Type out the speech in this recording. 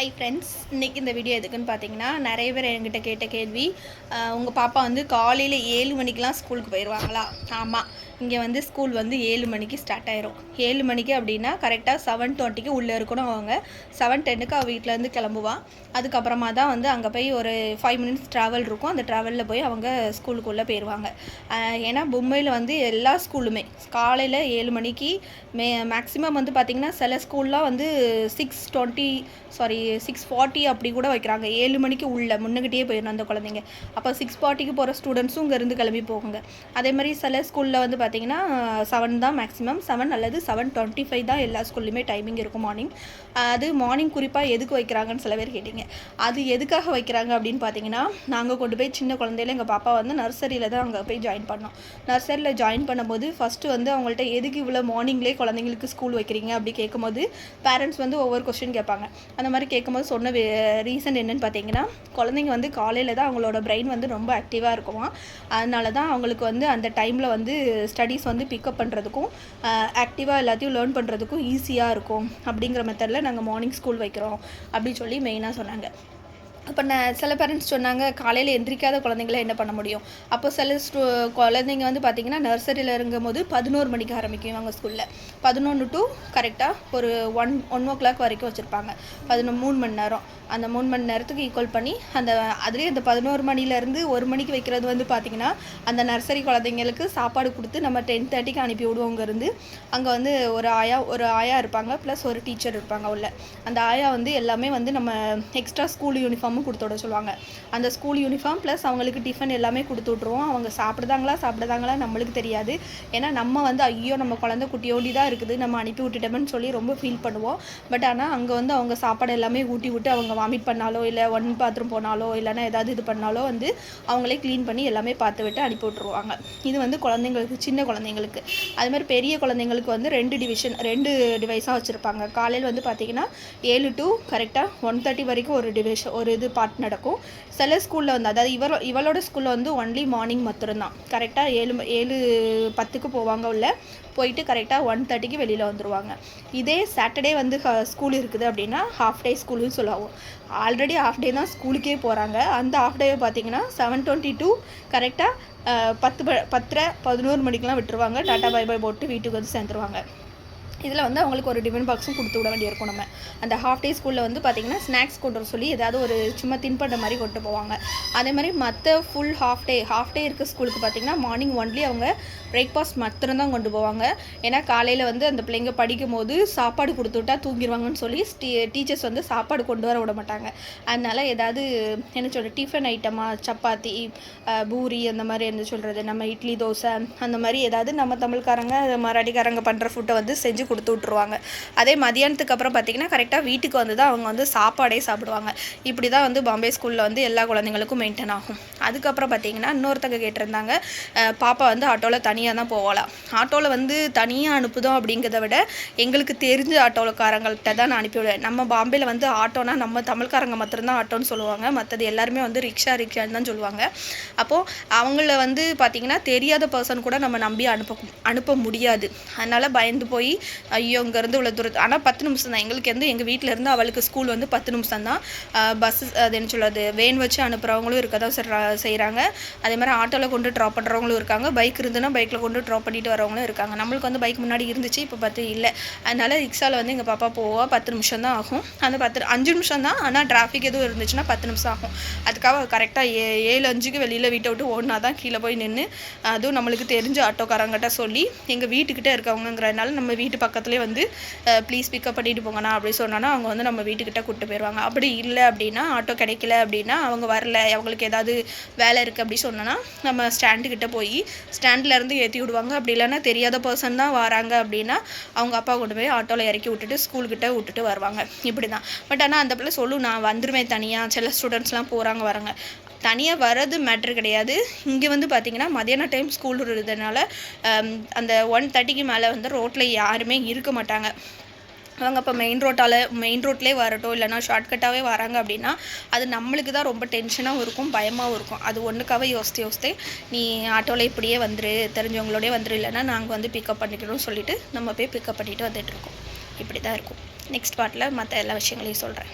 Hi friends இன்றைக்கி இந்த video எதுக்குன்னு பார்த்தீங்கன்னா நிறைய பேர் என்கிட்ட கேட்ட கேள்வி உங்கள் பாப்பா வந்து காலையில் ஏழு மணிக்கெலாம் ஸ்கூலுக்கு போயிடுவாங்களா ஆமாம் இங்கே வந்து ஸ்கூல் வந்து ஏழு மணிக்கு ஸ்டார்ட் ஆயிரும். ஏழு மணிக்கு அப்படின்னா கரெக்டாக செவன் டுவெண்ட்டிக்கு உள்ளே இருக்கணும் அவங்க. செவன் டென்னுக்கு அவள் வீட்டிலேருந்து கிளம்புவான் அதுக்கப்புறமா தான் வந்து அங்கே போய் ஒரு ஃபைவ் மினிட்ஸ் ட்ராவல் இருக்கும். அந்த ட்ராவலில் போய் அவங்க ஸ்கூலுக்குள்ளே போயிடுவாங்க ஏன்னா மும்பையில் வந்து எல்லா ஸ்கூலுமே காலையில் ஏழு மணிக்கு மே மேக்ஸிமம் வந்து பார்த்திங்கன்னா சில ஸ்கூல்லாம் வந்து six twenty sorry six forty அப்படி கூட வைக்கிறாங்க. ஏழு மணிக்கு உள்ள முன்னுக்கிட்டே போயிடணும் அந்த குழந்தைங்க. அப்போ சிக்ஸ் ஃபார்ட்டிக்கு போகிற ஸ்டூடெண்ட்ஸும் இங்கேருந்து கிளம்பி போகுங்க அதே மாதிரி சில ஸ்கூலில் வந்து பார்த்திங்கன்னா பார்த்தீங்கன்னா செவன் தான் மேக்ஸிமம் செவன் அல்லது செவன் டுவெண்ட்டி ஃபைவ் தான் எல்லா ஸ்கூல்லையுமே டைமிங் இருக்கும் மார்னிங் அது மார்னிங் குறிப்பாக எதுக்கு வைக்கிறாங்கன்னு சில பேர் கேட்டிங்க. அது எதுக்காக வைக்கிறாங்க அப்படின்னு பார்த்தீங்கன்னா நாங்கள் கொண்டு போய் சின்ன குழந்தையில எங்கள் பாப்பா வந்து நர்சரியில் தான் அங்கே போய் ஜாயின் பண்ணோம். நர்சரியில் ஜாயின் பண்ணும்போது ஃபஸ்ட்டு வந்து அவங்கள்ட்ட எதுக்கு இவ்வளோ மார்னிங்லேயே குழந்தைங்களுக்கு ஸ்கூல் வைக்கிறீங்க அப்படி கேட்கும்போது பேரண்ட்ஸ் வந்து ஒவ்வொரு கொஸ்டின் கேட்பாங்க. அந்த மாதிரி கேட்கும்போது சொன்ன ரீசன் என்னன்னு பார்த்தீங்கன்னா குழந்தைங்க வந்து காலையில் தான் அவங்களோட பிரெயின் வந்து ரொம்ப ஆக்டிவாக இருக்குமா அதனால தான் அவங்களுக்கு வந்து அந்த டைமில் வந்து ஸ்டடீஸ் வந்து பிக்கப் பண்ணுறதுக்கும் ஆக்டிவாக எல்லாத்தையும் லேர்ன் பண்ணுறதுக்கும் ஈஸியாக இருக்கும். அப்படிங்கிற மெத்தடில் நாங்கள் மார்னிங் ஸ்கூல் வைக்கிறோம். அப்படின்னு சொல்லி மெயினாக சொன்னாங்க. அப்போ நான் சில பேரண்ட்ஸ் சொன்னாங்க காலையில் எந்திரிக்காத குழந்தைங்கள என்ன பண்ண முடியும்? அப்போ சில ஸ்டூ குழந்தைங்க வந்து பார்த்திங்கன்னா நர்சரியில் இருக்கும் போது பதினோரு மணிக்கு ஆரம்பிக்கும் அவங்க ஸ்கூலில் பதினொன்று டு கரெக்டாக ஒரு ஒன் ஒன் ஓ கிளாக் வரைக்கும் வச்சுருப்பாங்க. பதினொன்று மூணு மணி நேரம். அந்த மூணு மணி நேரத்துக்கு ஈக்குவல் பண்ணி அந்த அதுலேயே அந்த பதினோரு மணிலேருந்து ஒரு மணிக்கு வைக்கிறது வந்து பார்த்திங்கன்னா அந்த நர்சரி குழந்தைங்களுக்கு சாப்பாடு கொடுத்து நம்ம டென் தேர்ட்டிக்கு அனுப்பி விடுவோங்க இருந்து அங்கே வந்து ஒரு ஆயா ஒரு ஆயா இருப்பாங்க ப்ளஸ் ஒரு டீச்சர் இருப்பாங்க உள்ள. அந்த ஆயா வந்து எல்லாமே வந்து நம்ம எக்ஸ்ட்ரா ஸ்கூல் யூனிஃபார்ம் யூனிஃபார்மும் கொடுத்து விட சொல்லுவாங்க. அந்த ஸ்கூல் யூனிஃபார்ம் ப்ளஸ் அவங்களுக்கு டிஃபன் எல்லாமே கொடுத்து விட்ருவோம் அவங்க சாப்பிடுதாங்களா சாப்பிடுதாங்களா நம்மளுக்கு தெரியாது. ஏன்னா நம்ம வந்து ஐயோ நம்ம குழந்த குட்டியோண்டி தான் இருக்குது. நம்ம அனுப்பி விட்டுட்டோம்னு சொல்லி ரொம்ப ஃபீல் பண்ணுவோம். பட் ஆனால் அங்கே வந்து அவங்க சாப்பாடு எல்லாமே ஊட்டி விட்டு அவங்க வாமிட் பண்ணாலோ இல்லை ஒன் பாத்ரூம் போனாலோ இல்லைன்னா ஏதாவது இது பண்ணாலோ வந்து அவங்களே க்ளீன் பண்ணி எல்லாமே பார்த்து விட்டு அனுப்பி விட்ருவாங்க இது வந்து குழந்தைங்களுக்கு சின்ன குழந்தைங்களுக்கு. அது மாதிரி பெரிய குழந்தைங்களுக்கு வந்து ரெண்டு டிவிஷன் ரெண்டு டிவைஸாக வச்சுருப்பாங்க. காலையில் வந்து பார்த்திங்கன்னா ஏழு டு கரெக்டாக ஒன் தேர்ட்டி வரைக்கும் ஒரு டிவிஷன் ஒரு இது பார்ட் நடக்கும். சில ஸ்கூலில் வந்து அதாவது இவர் இவளோட ஸ்கூலில் வந்து ஒன்லி மார்னிங் மட்டும்தான். கரெக்டாக ஏழு ஏழு பத்துக்கு போவாங்க உள்ள. போயிட்டு கரெக்டாக ஒன் தேர்ட்டிக்கு வெளியில் வந்துடுவாங்க இதே சாட்டர்டே வந்து ஸ்கூல் இருக்குது அப்படின்னா ஹாஃப் டே ஸ்கூலுன்னு சொல்லுவோம் ஆல்ரெடி ஹாஃப் டே தான் ஸ்கூலுக்கே போகிறாங்க அந்த ஹாஃப் டேவை பார்த்தீங்கன்னா செவன் டுவெண்ட்டி டூ கரெக்டாக பத்து ப பத்தரை பதினோரு மணிக்கெலாம் விட்டுருவாங்க. டாட்டா பை பை போட்டு வீட்டுக்கு வந்து சேர்ந்துருவாங்க. இதில் வந்து அவங்களுக்கு ஒரு டிஃபன் பாக்ஸும் கொடுத்து விட வேண்டியிருக்கும் நம்ம. அந்த ஹாஃப் டே ஸ்கூலில் வந்து பார்த்திங்கன்னா ஸ்நாக்ஸ் கொண்டு வர சொல்லி ஏதாவது ஒரு சும்மா தின்பண்ட மாதிரி கொண்டு போவாங்க. அதே மாதிரி மற்ற full half day half day இருக்க ஸ்கூலுக்கு பார்த்திங்கன்னா மார்னிங் ஒன்லி அவங்க பிரேக்ஃபாஸ்ட் மாத்திரம்தான் கொண்டு போவாங்க. ஏன்னா காலையில் வந்து அந்த பிள்ளைங்க படிக்கும் போது சாப்பாடு கொடுத்து விட்டா தூங்கிடுவாங்கன்னு சொல்லி டீச்சர்ஸ் வந்து சாப்பாடு கொண்டு வர விட மாட்டாங்க. அதனால் ஏதாவது என்ன சொல்கிறது டிஃபன் ஐட்டமாக சப்பாத்தி பூரி அந்த மாதிரி என்ன சொல்கிறது நம்ம இட்லி தோசை அந்த மாதிரி ஏதாவது நம்ம தமிழ்காரங்க மராட்டிக்காரங்க பண்ணுற ஃபுட்டை வந்து செஞ்சு கொடுத்து விட்ருவாங்க அதே மதியானத்துக்கு அப்புறம் பார்த்திங்கன்னா கரெக்டாக வீட்டுக்கு வந்து தான் அவங்க வந்து சாப்பாடே சாப்பிடுவாங்க. இப்படி தான் வந்து பாம்பே ஸ்கூலில் வந்து எல்லா குழந்தைங்களுக்கும் மெயின்டைன் ஆகும். அதுக்கப்புறம் பார்த்திங்கன்னா இன்னொருத்தங்க கேட்டிருந்தாங்க பாப்பா வந்து ஆட்டோவில் தனியாக தான் போகலாம் ஆட்டோவில் வந்து தனியாக அனுப்புதோம் அப்படிங்கிறத விட எங்களுக்கு தெரிஞ்ச ஆட்டோக்காரங்கள்ட்ட தான் நான் அனுப்பிவிடுவேன். நம்ம பாம்பேயில் வந்து ஆட்டோனா நம்ம தமிழ்காரங்க மட்டும்தான் ஆட்டோன்னு சொல்லுவாங்க. மற்றது எல்லாருமே வந்து ரிக்ஷா ரிக்ஷான்னு தான் சொல்லுவாங்க. அப்போது அவங்கள வந்து பார்த்திங்கன்னா தெரியாத பர்சன் கூட நம்ம நம்பி அனுப்ப அனுப்ப முடியாது. அதனால் பயந்து போய் ஐயோ இங்கேருந்து இவ்வளோ தூரத்து ஆனால் பத்து நிமிஷம் தான். எங்களுக்கு வந்து எங்கள் வீட்டில் இருந்து அவளுக்கு ஸ்கூல் வந்து பத்து நிமிஷம் தான். பஸ் அது என்ன சொல்கிறது வேன் வச்சு அனுப்புகிறவங்களும் இருக்க தான் செய்கிறாங்க அதே மாதிரி ஆட்டோவில் கொண்டு ட்ராப் பண்ணுறவங்களும் இருக்காங்க. பைக் இருந்துன்னா பைக்கில் கொண்டு ட்ராப் பண்ணிட்டு வரவங்களும் இருக்காங்க. நம்மளுக்கு வந்து பைக் முன்னாடி இருந்துச்சு இப்போ பார்த்து இல்லை. அதனால் ரிக்ஷாவில் வந்து எங்கள் பாப்பா போவா பத்து நிமிஷம் தான் ஆகும். அந்த பத்து அஞ்சு நிமிஷம் தான் ஆனால் டிராஃபிக் எதுவும் இருந்துச்சுன்னா பத்து நிமிஷம் ஆகும். அதுக்காக கரெக்டாக ஏ ஏழு அஞ்சுக்கு வெளியில் வீட்டை விட்டு ஓடினா தான் கீழே போய் நின்று அதுவும் நம்மளுக்கு தெரிஞ்ச ஆட்டோக்காரங்கிட்ட சொல்லி எங்கள் வீட்டுக்கிட்டே இருக்கவங்கிறதுனால நம்ம வீட்டு பக்கத்துலேயே வந்து ப்ளீஸ் பிக்கப் பண்ணிட்டு போங்கண்ணா அப்படி சொன்னோன்னா அவங்க வந்து நம்ம வீட்டுக்கிட்ட கூப்பிட்டு போயிடுவாங்க அப்படி இல்லை அப்படின்னா ஆட்டோ கிடைக்கல அப்படின்னா அவங்க வரல அவங்களுக்கு ஏதாவது வேலை இருக்குது அப்படி சொன்னோன்னா நம்ம ஸ்டாண்டுக்கிட்ட போய் ஸ்டாண்ட்லேருந்து ஏற்றி விடுவாங்க. அப்படி இல்லைன்னா தெரியாத பர்சன் தான் வராங்க அப்படின்னா அவங்க அப்பா கொண்டு போய் ஆட்டோவில் இறக்கி விட்டுட்டு ஸ்கூல்கிட்ட விட்டுட்டு வருவாங்க. இப்படி தான் பட் ஆனால் அந்த பிள்ளை சொல்லும் நான் வந்துடுவேன் தனியாக சில ஸ்டூடெண்ட்ஸ்லாம் போகிறாங்க வராங்க. தனியாக வர்றது மேட்ரு கிடையாது. இங்கே வந்து பார்த்திங்கன்னா மதியான டைம் ஸ்கூல் இருக்கிறதுனால அந்த ஒன் தேர்ட்டிக்கு மேலே வந்து ரோட்டில் யாருமே இருக்க மாட்டாங்க. அவங்க இப்போ மெயின் ரோட்டால் மெயின் ரோட்லேயே வரட்டும் இல்லைனா ஷார்ட்கட்டாகவே வராங்க அப்படின்னா அது நம்மளுக்கு தான் ரொம்ப டென்ஷனாகவும் இருக்கும் பயமாகவும் இருக்கும். அது ஒன்றுக்காக யோசித்து யோசித்து நீ ஆட்டோவில் இப்படியே வந்துரு தெரிஞ்சவங்களோடய வந்துரு இல்லைன்னா நாங்கள் வந்து பிக்கப் பண்ணிக்கிறோம்னு சொல்லிட்டு நம்ம போய் பிக்கப் பண்ணிட்டு வந்துட்டு இருக்கோம். இப்படி தான் இருக்கும் நெக்ஸ்ட் பார்ட்டில் மற்ற எல்லா விஷயங்களையும் சொல்கிறேன்